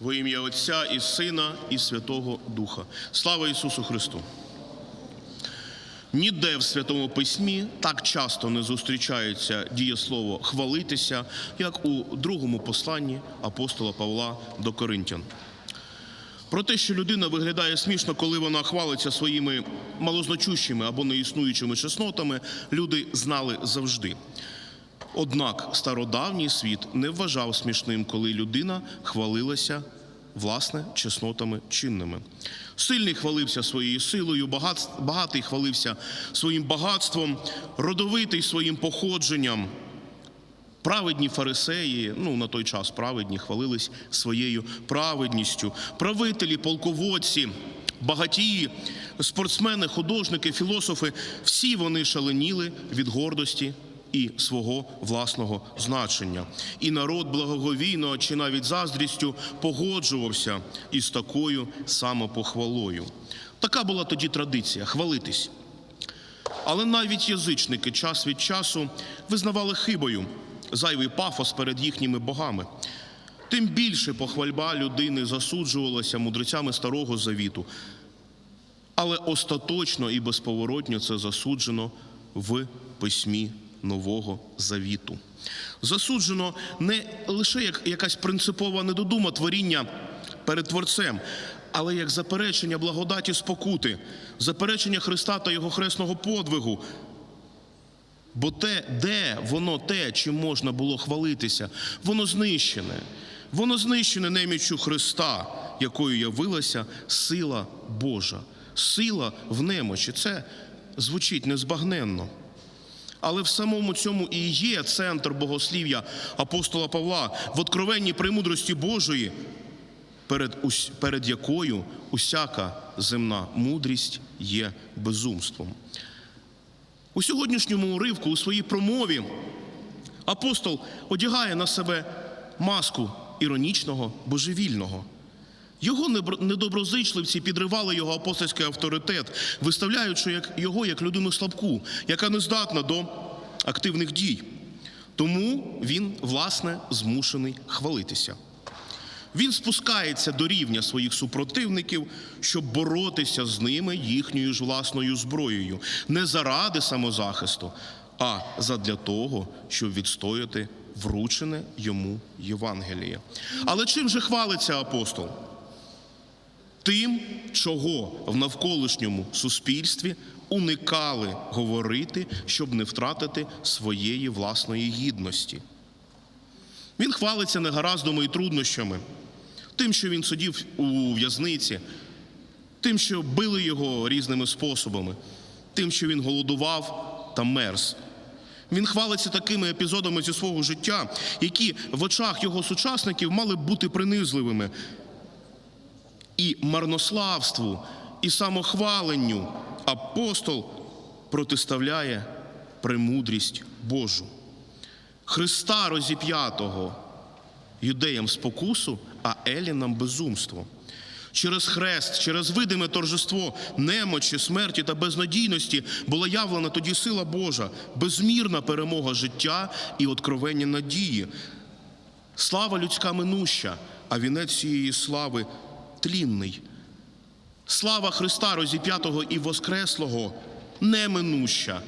Во ім'я Отця і Сина, і Святого Духа. Слава Ісусу Христу! Ніде в Святому Письмі так часто не зустрічається дієслово хвалитися, як у другому посланні апостола Павла до Коринтян. Про те, що людина виглядає смішно, коли вона хвалиться своїми малозначущими або неіснуючими чеснотами, люди знали завжди. Однак стародавній світ не вважав смішним, коли людина хвалилася власне чеснотами чинними. Сильний хвалився своєю силою, багат- багатий хвалився своїм багатством, родовитий своїм походженням. Праведні фарисеї, ну на той час праведні, хвалились своєю праведністю. Правителі, полководці, багатії, спортсмени, художники, філософи всі вони шаленіли від гордості і свого власного значення. І народ благоговійно чи навіть заздрістю погоджувався із такою самопохвалою. Така була тоді традиція хвалитись. Але навіть язичники час від часу визнавали хибою зайвий пафос перед їхніми богами. Тим більше похвальба людини засуджувалася мудрецями Старого Завіту. Але остаточно і безповоротньо це засуджено в письмі Нового Завіту. Засуджено не лише як якась принципова недодума творіння перед Творцем, але як заперечення благодаті спокути, заперечення Христа та Його хресного подвигу. Бо те, де воно те, чим можна було хвалитися, воно знищене. Воно знищене неміччю Христа, якою явилася сила Божа. Сила в немочі. Це звучить незбагненно. Але в самому цьому і є центр богослів'я апостола Павла в откровенній премудрості Божої, перед, перед якою усяка земна мудрість є безумством. У сьогоднішньому уривку у своїй промові апостол одягає на себе маску іронічного божевільного. Його недоброзичливці підривали його апостольський авторитет, виставляючи його як людину слабку, яка не здатна до активних дій. Тому він, власне, змушений хвалитися. Він спускається до рівня своїх супротивників, щоб боротися з ними їхньою ж власною зброєю, не заради самозахисту, а задля того, щоб відстояти вручене йому Євангеліє. Але чим же хвалиться апостол? Тим, чого в навколишньому суспільстві уникали говорити, щоб не втратити своєї власної гідності. Він хвалиться негараздами і труднощами, тим, що він сидів у в'язниці, тим, що били його різними способами, тим, що він голодував та мерз. Він хвалиться такими епізодами зі свого життя, які в очах його сучасників мали бути принизливими. І марнославству, і самохваленню апостол протиставляє премудрість Божу. Христа розіп'ятого юдеям спокусу, а елінам безумство. Через хрест, через видиме торжество немочі, смерті та безнадійності була явлена тоді сила Божа, безмірна перемога життя і откровення надії. Слава людська минуща, а вінець цієї слави тлінний. Слава Христа розіп'ятого і воскреслого неминуща,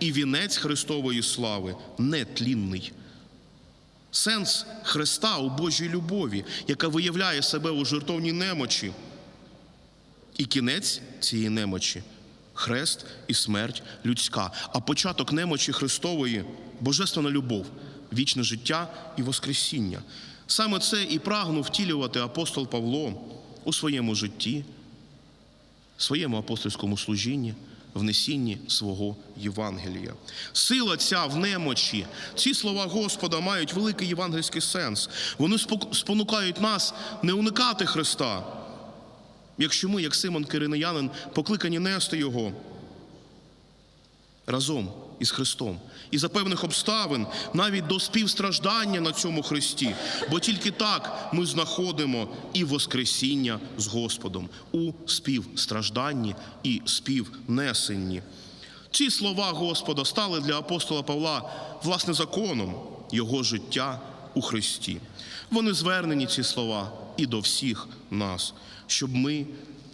і вінець Христової слави нетлінний. Сенс Христа у Божій любові, яка виявляє себе у жертовній немочі. І кінець цієї немочі хрест і смерть людська, а початок немочі Христової божественна любов, вічне життя і Воскресіння. Саме це і прагнув втілювати апостол Павло у своєму житті, своєму апостольському служінні, в несінні свого Євангелія. Сила ця в немочі. Ці слова Господа мають великий євангельський сенс. Вони спонукають нас не уникати Христа, якщо ми, як Симон Киринеянин, покликані нести Його разом із Христом. І за певних обставин навіть до співстраждання на цьому Христі, бо тільки так ми знаходимо і Воскресіння з Господом у співстражданні і співнесенні. Ці слова Господа стали для апостола Павла власне законом його життя у Христі. Вони звернені ці слова і до всіх нас, щоб ми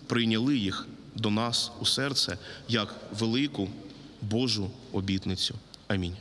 прийняли їх до нас у серце як велику Божу обітницю. Амінь.